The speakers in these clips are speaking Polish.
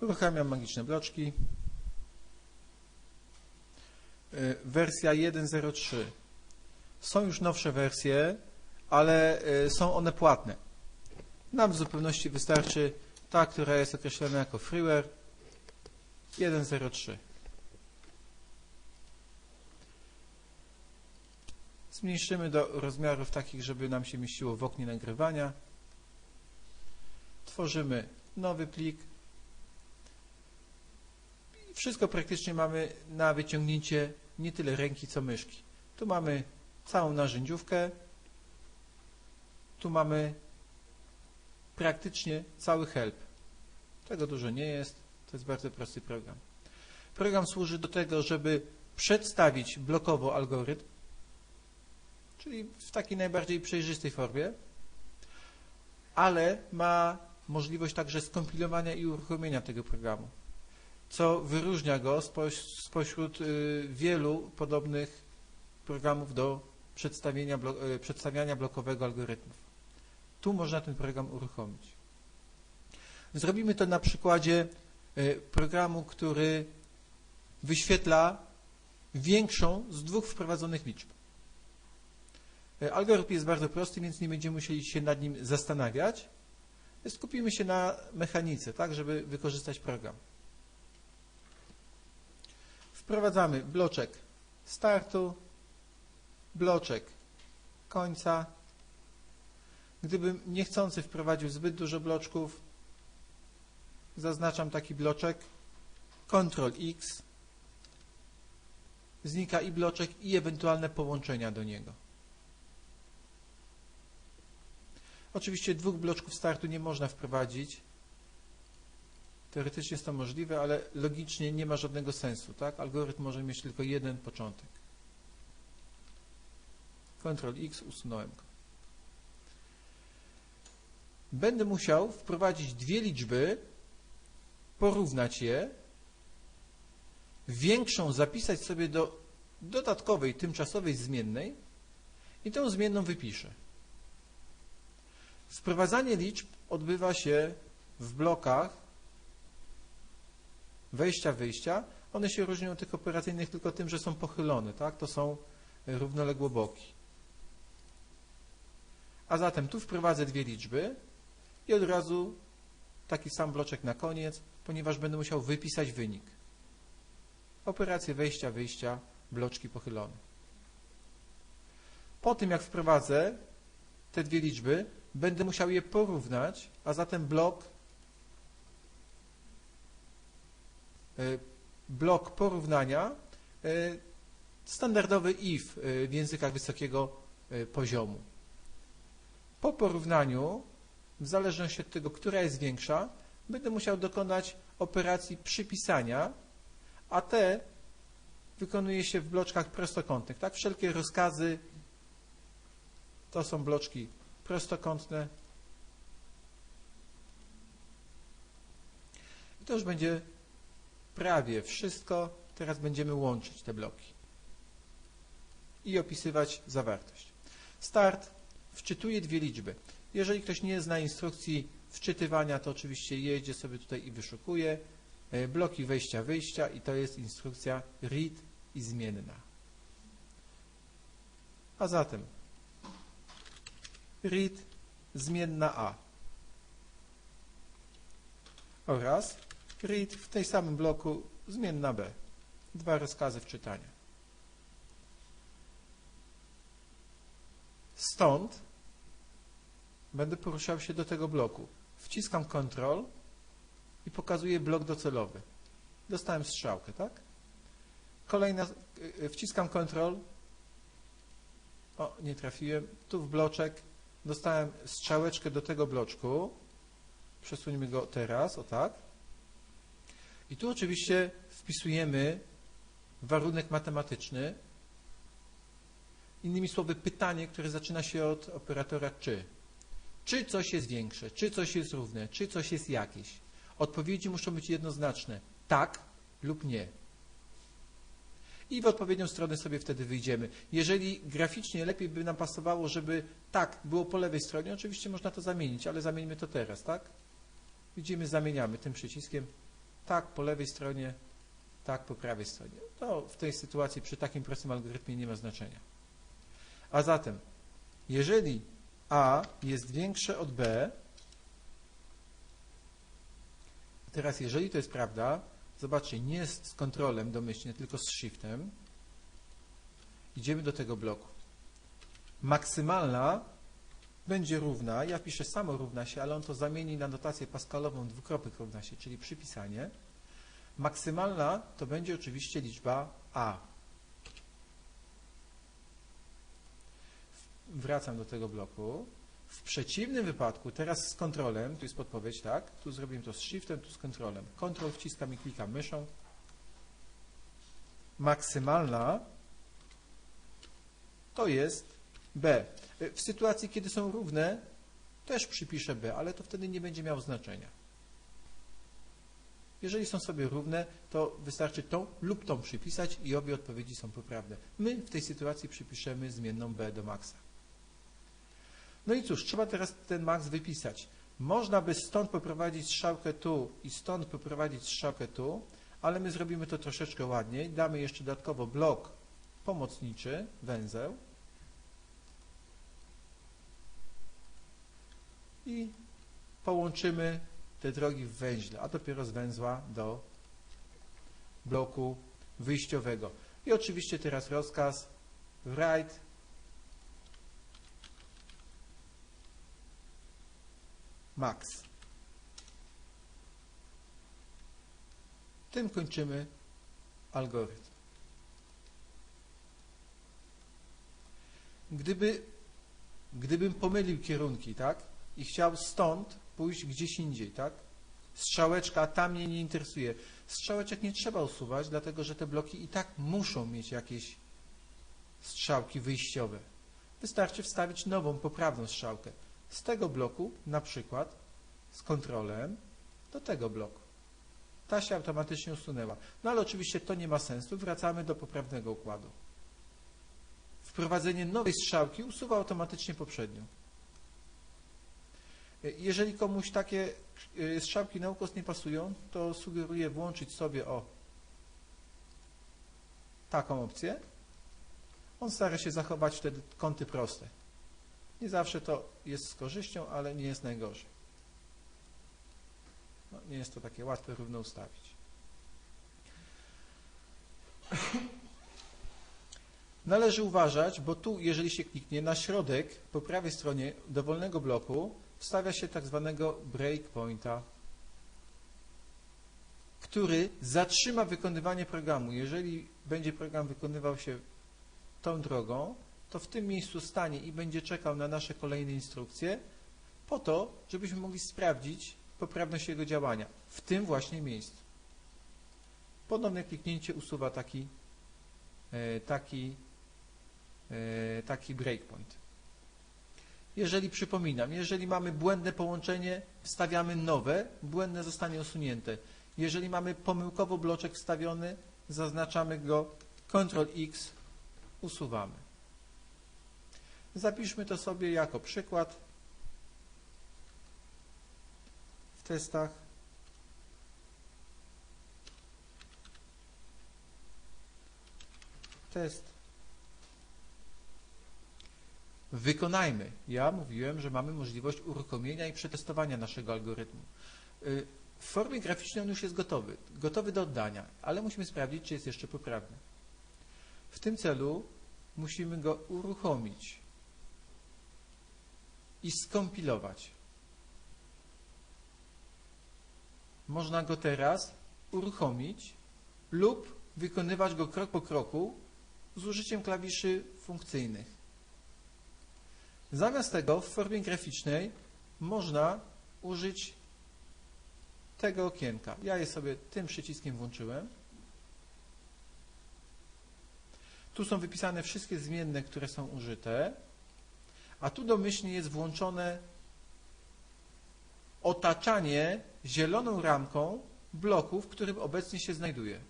Uruchamiam magiczne bloczki. Y, Wersja 1.03. Są już nowsze wersje, ale y, są one płatne. Nam w zupełności wystarczy ta, która jest określona jako freeware 1.03. Zmniejszymy do rozmiarów takich, żeby nam się mieściło w oknie nagrywania. Tworzymy nowy plik. Wszystko praktycznie mamy na wyciągnięcie nie tyle ręki, co myszki. Tu mamy całą narzędziówkę. Tu mamy praktycznie cały help. Tego dużo nie jest. To jest bardzo prosty program. Program służy do tego, żeby przedstawić blokowo algorytm, czyli w takiej najbardziej przejrzystej formie, ale ma możliwość także skompilowania i uruchomienia tego programu, co wyróżnia go spoś, spośród y, wielu podobnych programów do przedstawienia, y, przedstawiania blokowego algorytmów. Tu można ten program uruchomić. Zrobimy to na przykładzie y, programu, który wyświetla większą z dwóch wprowadzonych liczb. Algorytm jest bardzo prosty, więc nie będziemy musieli się nad nim zastanawiać. Skupimy się na mechanice, tak, żeby wykorzystać program. Wprowadzamy bloczek startu, bloczek końca. Gdybym niechcący wprowadził zbyt dużo bloczków, zaznaczam taki bloczek, Ctrl X, znika i bloczek i ewentualne połączenia do niego. Oczywiście dwóch bloczków startu nie można wprowadzić. Teoretycznie jest to możliwe, ale logicznie nie ma żadnego sensu. Tak? Algorytm może mieć tylko jeden początek. Ctrl X, usunąłem go. Będę musiał wprowadzić dwie liczby, porównać je, większą zapisać sobie do dodatkowej, tymczasowej zmiennej i tę zmienną wypiszę. Wprowadzanie liczb odbywa się w blokach wejścia, wyjścia. One się różnią tych operacyjnych tylko tym, że są pochylone, tak? To są równoległoboki. A zatem tu wprowadzę dwie liczby i od razu taki sam bloczek na koniec, ponieważ będę musiał wypisać wynik. Operacje wejścia, wyjścia, bloczki pochylone. Po tym jak wprowadzę te dwie liczby, będę musiał je porównać, a zatem blok blok porównania standardowy if w językach wysokiego poziomu. Po porównaniu, w zależności od tego, która jest większa, będę musiał dokonać operacji przypisania, a te wykonuje się w bloczkach prostokątnych. Tak, wszelkie rozkazy to są bloczki prostokątne. I to już będzie prawie wszystko. Teraz będziemy łączyć te bloki i opisywać zawartość. Start wczytuje dwie liczby. Jeżeli ktoś nie zna instrukcji wczytywania, to oczywiście jedzie sobie tutaj i wyszukuje bloki wejścia, wyjścia i to jest instrukcja read i zmienna. A zatem read zmienna a oraz read w tej samym bloku zmienna b. Dwa rozkazy wczytania. Stąd będę poruszał się do tego bloku. Wciskam Ctrl i pokazuję blok docelowy. Dostałem strzałkę, tak? Kolejna, wciskam Ctrl. O, nie trafiłem. Tu w bloczek dostałem strzałeczkę do tego bloczku. Przesuńmy go teraz, o tak. I tu oczywiście wpisujemy warunek matematyczny. Innymi słowy, pytanie, które zaczyna się od operatora czy. Czy coś jest większe, czy coś jest równe, czy coś jest jakieś. Odpowiedzi muszą być jednoznaczne. Tak lub nie. I w odpowiednią stronę sobie wtedy wyjdziemy. Jeżeli graficznie lepiej by nam pasowało, żeby tak było po lewej stronie, oczywiście można to zamienić, ale zamieńmy to teraz, tak? Widzimy, zamieniamy tym przyciskiem tak po lewej stronie, tak po prawej stronie. To w tej sytuacji przy takim prostym algorytmie nie ma znaczenia. A zatem, jeżeli A jest większe od B, teraz jeżeli to jest prawda, zobaczcie, nie z kontrolem domyślnie, tylko z shiftem, idziemy do tego bloku. Maksymalna będzie równa, ja piszę samo równa się, ale on to zamieni na notację paskalową dwukropek równa się, czyli przypisanie. Maksymalna to będzie oczywiście liczba a. Wracam do tego bloku. W przeciwnym wypadku, teraz z kontrolem, tu jest podpowiedź, tak? Tu zrobimy to z shiftem, tu z kontrolem. Kontrol wciskam i klikam myszą. Maksymalna to jest b. W sytuacji, kiedy są równe, też przypiszę b, ale to wtedy nie będzie miało znaczenia. Jeżeli są sobie równe, to wystarczy tą lub tą przypisać i obie odpowiedzi są poprawne. My w tej sytuacji przypiszemy zmienną b do maxa. No i cóż, trzeba teraz ten max wypisać. Można by stąd poprowadzić strzałkę tu i stąd poprowadzić strzałkę tu, ale my zrobimy to troszeczkę ładniej. Damy jeszcze dodatkowo blok pomocniczy, węzeł i połączymy te drogi w węźle, a dopiero z węzła do bloku wyjściowego. I oczywiście teraz rozkaz write max. Tym kończymy algorytm. Gdyby, gdybym pomylił kierunki, tak, i chciał stąd pójść gdzieś indziej, tak, strzałeczka tam mnie nie interesuje. Strzałeczek nie trzeba usuwać, dlatego że te bloki i tak muszą mieć jakieś strzałki wyjściowe. Wystarczy wstawić nową, poprawną strzałkę. Z tego bloku, na przykład, z kontrolem do tego bloku. Ta się automatycznie usunęła. No ale oczywiście to nie ma sensu. Wracamy do poprawnego układu. Wprowadzenie nowej strzałki usuwa automatycznie poprzednią. Jeżeli komuś takie y, strzałki na ukos nie pasują, to sugeruję włączyć sobie o taką opcję. On stara się zachować wtedy kąty proste. Nie zawsze to jest z korzyścią, ale nie jest najgorzej. No, nie jest to takie łatwe równo ustawić. Należy uważać, bo tu, jeżeli się kliknie na środek, po prawej stronie dowolnego bloku, wstawia się tak zwanego breakpointa, który zatrzyma wykonywanie programu. Jeżeli będzie program wykonywał się tą drogą, to w tym miejscu stanie i będzie czekał na nasze kolejne instrukcje, po to, żebyśmy mogli sprawdzić poprawność jego działania w tym właśnie miejscu. Ponowne kliknięcie usuwa taki, e, taki, e, taki breakpoint. Jeżeli przypominam, jeżeli mamy błędne połączenie, wstawiamy nowe, błędne zostanie usunięte. Jeżeli mamy pomyłkowo bloczek wstawiony, zaznaczamy go Ctrl X, usuwamy. Zapiszmy to sobie jako przykład w testach. Test. Wykonajmy. Ja mówiłem, że mamy możliwość uruchomienia i przetestowania naszego algorytmu. Y, w formie graficznej on już jest gotowy, gotowy do oddania, ale musimy sprawdzić, czy jest jeszcze poprawny. W tym celu musimy go uruchomić i skompilować. Można go teraz uruchomić lub wykonywać go krok po kroku z użyciem klawiszy funkcyjnych. Zamiast tego w formie graficznej można użyć tego okienka. Ja je sobie tym przyciskiem włączyłem. Tu są wypisane wszystkie zmienne, które są użyte, a tu domyślnie jest włączone otaczanie zieloną ramką bloku, w którym obecnie się znajduje.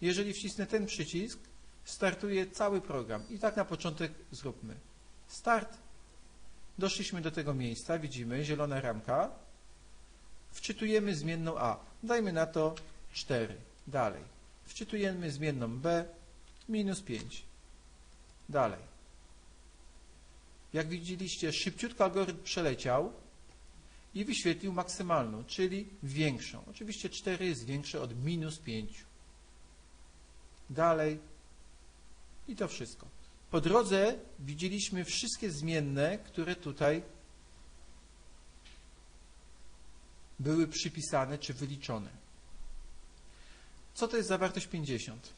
Jeżeli wcisnę ten przycisk, startuje cały program. I tak na początek zróbmy. Start. Doszliśmy do tego miejsca, widzimy zielona ramka. Wczytujemy zmienną A. Dajmy na to 4. Dalej. Wczytujemy zmienną b minus 5. Dalej. Jak widzieliście, szybciutko algorytm przeleciał i wyświetlił maksymalną, czyli większą. Oczywiście 4 jest większe od minus 5. Dalej. I to wszystko. Po drodze widzieliśmy wszystkie zmienne, które tutaj były przypisane czy wyliczone. Co to jest zawartość 50?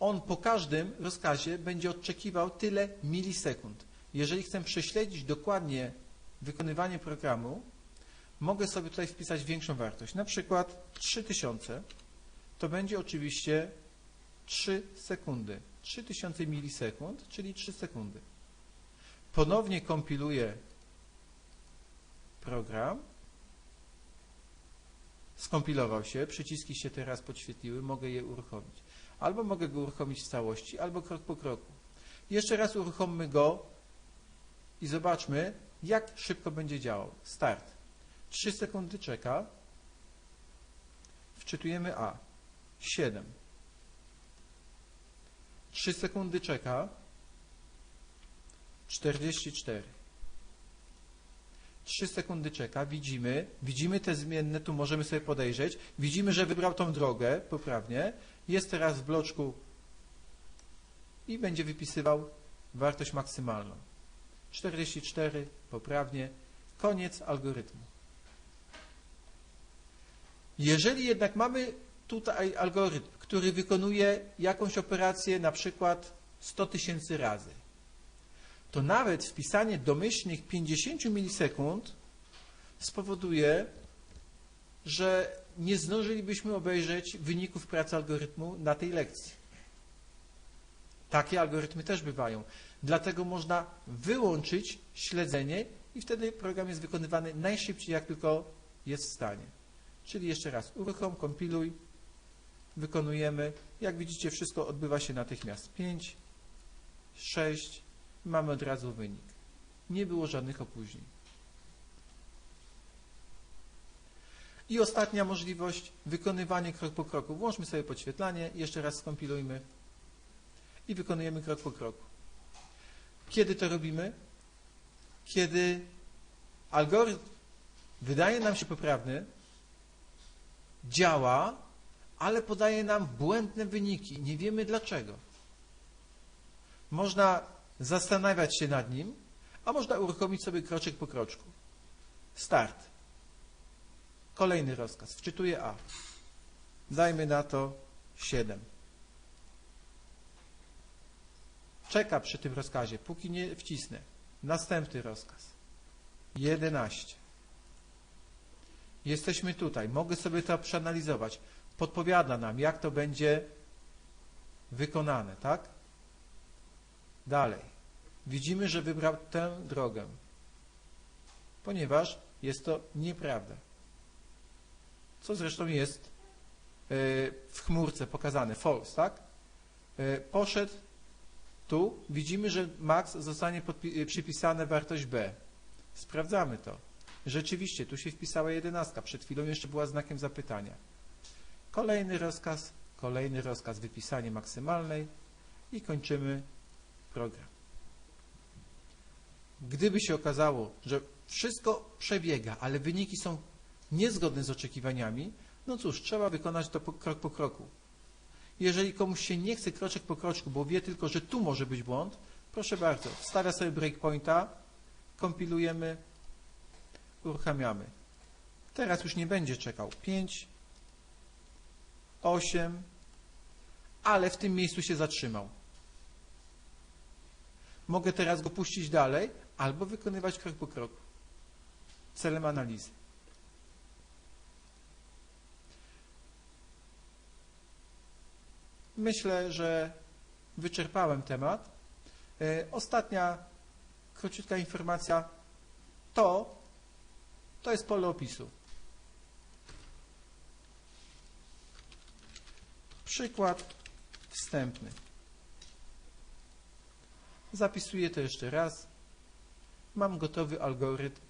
On po każdym rozkazie będzie odczekiwał tyle milisekund. Jeżeli chcę prześledzić dokładnie wykonywanie programu, mogę sobie tutaj wpisać większą wartość. Na przykład 3000 to będzie oczywiście 3 sekundy. 3000 milisekund, czyli 3 sekundy. Ponownie kompiluję program. Skompilował się, przyciski się teraz podświetliły, mogę je uruchomić. Albo mogę go uruchomić w całości, albo krok po kroku. Jeszcze raz uruchommy go i zobaczmy, jak szybko będzie działał. Start. 3 sekundy czeka. Wczytujemy A. 7. 3 sekundy czeka. 44. 3 sekundy czeka, widzimy, widzimy te zmienne, tu możemy sobie podejrzeć, widzimy, że wybrał tą drogę poprawnie, jest teraz w bloczku i będzie wypisywał wartość maksymalną. 44, poprawnie, koniec algorytmu. Jeżeli jednak mamy tutaj algorytm, który wykonuje jakąś operację na przykład 100 tysięcy razy, to nawet wpisanie domyślnych 50 milisekund spowoduje, że nie zdążylibyśmy obejrzeć wyników pracy algorytmu na tej lekcji. Takie algorytmy też bywają. Dlatego można wyłączyć śledzenie i wtedy program jest wykonywany najszybciej, jak tylko jest w stanie. Czyli jeszcze raz, uruchom, kompiluj, wykonujemy. Jak widzicie, wszystko odbywa się natychmiast. 5, 6, mamy od razu wynik. Nie było żadnych opóźnień. I ostatnia możliwość, wykonywanie krok po kroku. Włączmy sobie podświetlanie, jeszcze raz skompilujmy i wykonujemy krok po kroku. Kiedy to robimy? Kiedy algorytm wydaje nam się poprawny, działa, ale podaje nam błędne wyniki. Nie wiemy dlaczego. Można zastanawiać się nad nim, a można uruchomić sobie kroczek po kroczku. Start. Kolejny rozkaz. Wczytuję A. Dajmy na to 7. Czeka przy tym rozkazie, póki nie wcisnę. Następny rozkaz. 11. Jesteśmy tutaj. Mogę sobie to przeanalizować. Podpowiada nam, jak to będzie wykonane, tak? Dalej. Widzimy, że wybrał tę drogę, ponieważ jest to nieprawda. Co zresztą jest e, w chmurce pokazane, false, tak? E, poszedł tu, widzimy, że max zostanie przypisane wartość b. Sprawdzamy to. Rzeczywiście, tu się wpisała jedenastka, przed chwilą jeszcze była znakiem zapytania. Kolejny rozkaz, kolejny rozkaz, wypisanie maksymalnej i kończymy program. Gdyby się okazało, że wszystko przebiega, ale wyniki są niezgodne z oczekiwaniami, no cóż, trzeba wykonać to krok po kroku. Jeżeli komuś się nie chce kroczek po kroczku, bo wie tylko, że tu może być błąd, proszę bardzo, wstawia sobie breakpointa, kompilujemy, uruchamiamy. Teraz już nie będzie czekał 5, 8, ale w tym miejscu się zatrzymał. Mogę teraz go puścić dalej albo wykonywać krok po kroku celem analizy. Myślę, że wyczerpałem temat. E, ostatnia króciutka informacja. To, to jest pole opisu. Przykład wstępny. Zapisuję to jeszcze raz. Mam gotowy algorytm